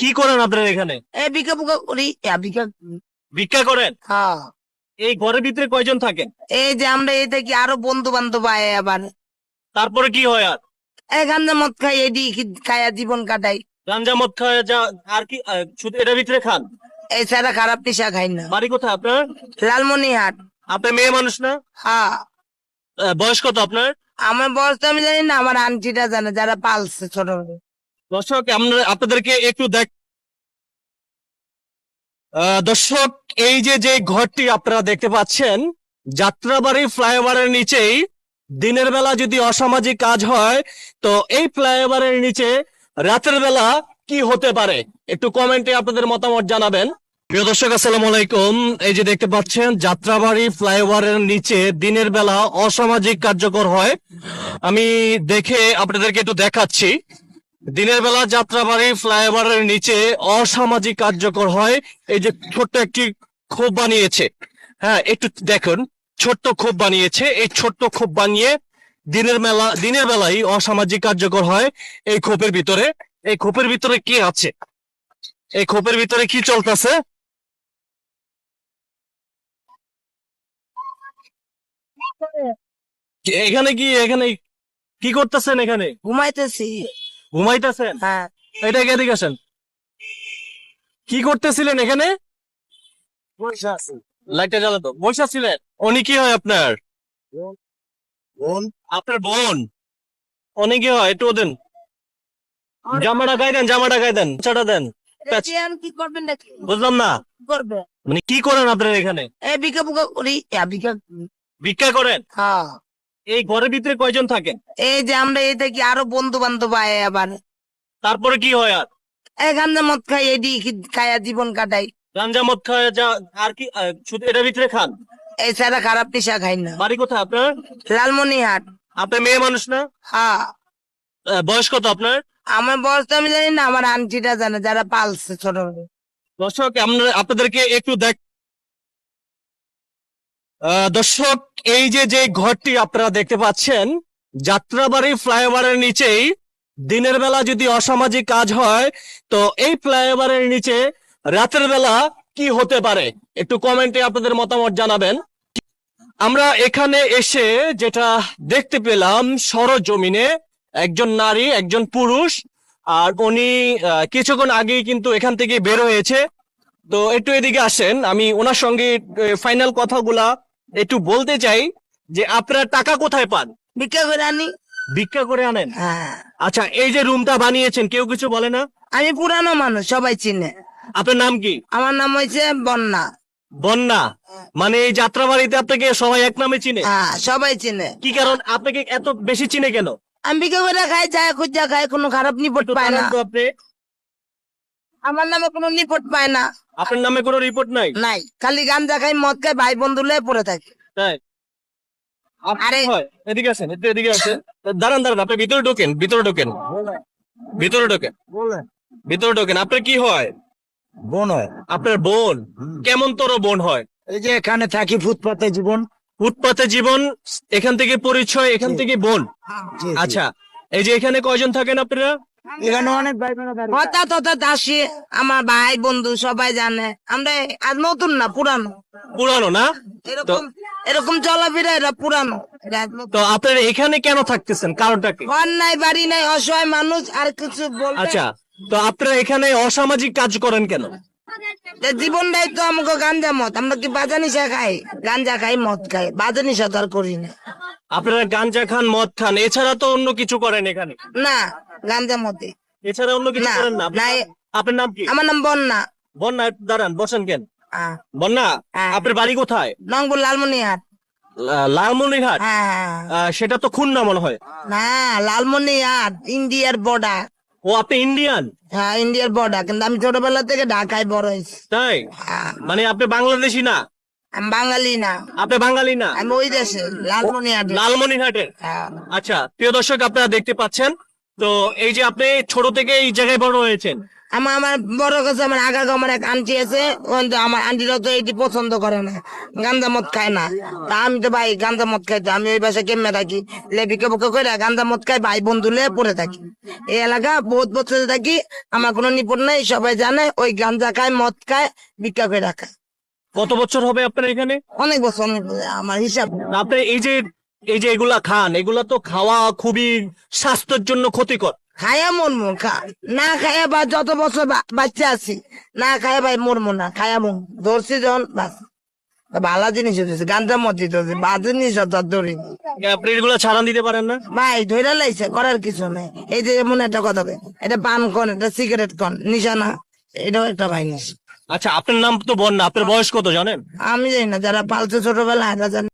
কি করেন আপনার এখানে? এই বিকা বুকা করি এ, বিকা ভিক্ষা করেন? হ্যাঁ। এই ঘরের ভিতরে কয়জন থাকেন? এই যে আমরা এই থেকে আরও বন্ধু বান্ধব আয় আবার। তারপরে কি হয় আর? এখান যে মদ খাই এডি খায়া জীবন কাটাই। গাঞ্জা মদ খায় যা আর কি আহ, শুধু এটার ভিতরে খান? এই ছাড়া খারাপ নেশা খাই না। বাড়ি কোথায় আপনার? লালমনিহাট আপনি মেয়ে মানুষ না? হ্যাঁ। আহ, বয়স কত আপনার? আমার বয়স তো আমি জানি না আমার আন্টিটা জানে যারা পালছে ছোট দর্শক, আমরা আপনাদেরকে একটু দেখ দর্শক, এই যে যে ঘরটি আপনারা দেখতে পাচ্ছেন, যাত্রাবাড়ি ফ্লাইওভারের নিচেই দিনের বেলা যদি অসামাজিক কাজ হয়, তো এই ফ্লাইওভারের নিচে রাতের বেলা কি হতে পারে? একটু কমেন্টে আপনাদের মতামত জানাবেন। প্রিয় দর্শক, আসসালামু আলাইকুম। এই যে দেখতে পাচ্ছেন, যাত্রাবাড়ি ফ্লাইওভারের নিচে দিনের বেলা অসামাজিক কার্যকর হয়। আমি দেখে আপনাদেরকে একটু দেখাচ্ছি। দিনের বেলা যাত্রাবাড়ি ফ্লাইওভারের নিচে অসামাজিক কার্যকর হয়। এই যে ছোট্ট একটি ক্ষোভ বানিয়েছে। হ্যাঁ একটু দেখুন। ছোট্ট ক্ষোভ বানিয়েছে। এই ছোট্ট ক্ষোভ বানিয়ে দিনের মেলা, দিনের বেলায় অসামাজিক কার্যকর হয় এই ক্ষোভের ভিতরে। এই ক্ষোভের ভিতরে কি আছে? এই ক্ষোভের ভিতরে কি চলতেছে? এখানে কি এখানে কি করতেছেন এখানে? ঘুমাইতেছি। ঘুমাইতেছেন? হ্যাঁ। এটা কে এদিকে আসেন কি করতেছিলেন এখানে? লাইটটা জ্বালাতো বসে ছিলেন। উনি কি হয় আপনার? আপনার বোন? উনি কি হয়? একটু দেন। জামাটা গায়ে দেন জামাটা গায়ে দেন চাটা দেন। কি করবেন নাকি বুঝলাম না। কি করবে? মানে কি করেন আপনার এখানে? বিকা বুকা করি। ভিক্ষা করেন? হ্যাঁ। এই ঘরের ভিতরে কয়জন থাকে? এই যে আমরা এই থেকে আরও বন্ধু বান্ধব আয় আবার। তারপরে কি হয় আর? এখান যে মদ খাই এডি খায়া জীবন কাটাই। গাঞ্জা মদ খায় যা আর কি শুধু এটার ভিতরে খান? এই ছাড়া খারাপ নেশা খাই না। বাড়ি কোথায় আপনার? লালমনিহাট আপনি মেয়ে মানুষ না? হ্যাঁ। বয়স কত আপনার? আমার বয়স তো আমি জানি না আমার আন্টিটা জানে যারা পালছে ছোট দর্শক আপনাদেরকে একটু দেখ দর্শক এই যে যে ঘরটি আপনারা দেখতে পাচ্ছেন, যাত্রাবাড়ি ফ্লাইওভারের নিচেই, দিনের বেলা যদি অসামাজিক কাজ হয়, তো এই ফ্লাইওভারের নিচে রাতের বেলা কি হতে পারে? একটু কমেন্টে আপনাদের মতামত জানাবেন। আমরা এখানে এসে যেটা দেখতে পেলাম, সরজমিনে একজন নারী, একজন পুরুষ, আর উনি কিছুক্ষণ আগেই কিন্তু এখান থেকে বের হয়েছে। তো একটু এদিকে আসেন, আমি ওনার সঙ্গে ফাইনাল কথাগুলা একটু বলতে চাই যে আপনারা টাকা কোথায় পান? ভিক্ষা করে আনি। ভিক্ষা করে আনেন? হ্যাঁ। আচ্ছা এই যে রুমটা বানিয়েছেন কেউ কিছু বলে না? আমি পুরানো মানুষ সবাই চিনে। আপনার নাম কি? আমার নাম হয়েছে বন্যা। বন্যা? মানে এই যাত্রাবাড়িতে আপনাকে সবাই এক নামে চিনে? হ্যাঁ সবাই চিনে। কি কারণ আপনাকে এত বেশি চিনে কেন? আমি ভিক্ষা করে খাই যায় খুঁজা খাই কোনো খারাপ নিপট পায় না। আপনি। আমার নামে কোনো নিপট পায় না। আপনার নামে কোনো রিপোর্ট নাই? নাই। খালি গাঞ্জা খাই মদ খাই ভাই বন্ধু লয়ে পড়ে থাকে। তাই? আরে হয় এদিকে আসেন এদিকে আসেন। দাঁড়ান দাঁড়ান আপনি ভিতরে ঢোকেন ভিতরে ঢোকেন। ভিতরে ঢোকেন। ভিতরে ঢোকেন। আপনার কি হয়? বোন হয়। আপনার বোন। কেমন তোর বোন হয়? এই যে এখানে থাকি ফুটপাতে জীবন। ফুটপাতে জীবন এখান থেকে পরিচয় এখান থেকে বোন। আচ্ছা এই যে এখানে কয়জন থাকেন আপনারা? এখানে অনেক ভাই বোনেরা দাঁড়িয়ে আছে। হঠাৎ হঠাৎ আসি আমার ভাই বন্ধু সবাই জানে। আমরা আর নতুন না পুরানো। পুরানো না? এরকম এরকম চলাফেরা এরা পুরানো। তো আপনারা এখানে কেন থাকতেছেন? কারণটা কি? ঘর নাই বাড়ি নাই অসহায় মানুষ আর কিছু আচ্ছা তো আপনারা এখানে অসামাজিক কাজ করেন কেন? যে জীবনটাই তো আমাকে গাঞ্জা মদ। আমরা কি বাজানি খাই? গাঞ্জা খাই মদ খাই। বাজানি আর করি না। আপনারা গাঞ্জা খান মদ খান এছাড়া তো অন্য কিছু করেন এখানে? না গাঞ্জা মদে এছাড়া অন্য কিছু না, করেন না? না, আপনার- নাম কি? আমার নাম বন্যা। বন্যা দাঁড়ান বসেন কেন? হ্যাঁ বন্যা হ্যাঁ। আপনার বাড়ি কোথায়? নঙ্গুর লালমনিহাট লা- লালমনিরহাট? হ্যাঁ আহ, সেটা তো খুলনা মনে হয়। না লালমনিহাট ইন্ডিয়ার বর্ডার। ও আপনি ইন্ডিয়ান? হ্যাঁ ইন্ডিয়ার বর্ডার কিন্তু আমি ছোটবেলা থেকে ঢাকায় বড় হয়েছি। তাই? হ্যাঁ, মানে আপনি বাংলাদেশি না? আমি বাঙালি না। আপনি বাঙালি না? আমি ওই দেশে লালমনিহাট লালমনিরহাটের হ্যাঁ। আচ্ছা প্রিয় দর্শক আপনারা দেখতে পাচ্ছেন। তো এই যে আপনি ছোট থেকে এই জায়গায় বড় হয়েছেন। আমার আমার বড় কাছে আমার আগা আমার এক আন্টি আছে আমার আন্টিরা তো এটি পছন্দ করে না গান্দা মদ খায় না। তা আমি তো ভাই গান্দা মদ খাইতে আমি ওই বাসায় কেমনে থাকি? লেবিকে বকে করে গান্দা মদ খাই ভাই বন্ধু লে পড়ে থাকি। এই এলাকা বহুত বছর থাকি আমার কোনো নিপুণ নাই সবাই জানে ওই গাঞ্জা খায় মদ খায় ভিক্ষা করে রাখা কত বছর হবে আপনার এখানে? অনেক বছর অনেক আমার হিসাব। আপনি এই যে এই যে এগুলা খান এগুলা তো খাওয়া খুবই স্বাস্থ্যের জন্য ক্ষতিকর। খায়া মরমু খা। না খায়া বা যত বছর বাচ্চা আছি না খায়া ভাই মরমু না খায়া মন ধরছি যখন বাস। ভালো জিনিস হচ্ছে গাঞ্জা মদ দিতে হচ্ছে বাজে জিনিস হতো ধরি আপনি এগুলো ছাড়ান দিতে পারেন না? ভাই ধরে লাইছে করার কিছু নেই। এই যে এমন একটা কথা এটা পান কন এটা সিগারেট কন নিশানা এটাও একটা ভাই নিশ আচ্ছা আপনার নাম তো না আপনার বয়স কত জানেন? আমি জানি না, যারা পালছে ছোটবেলা এরা জানে।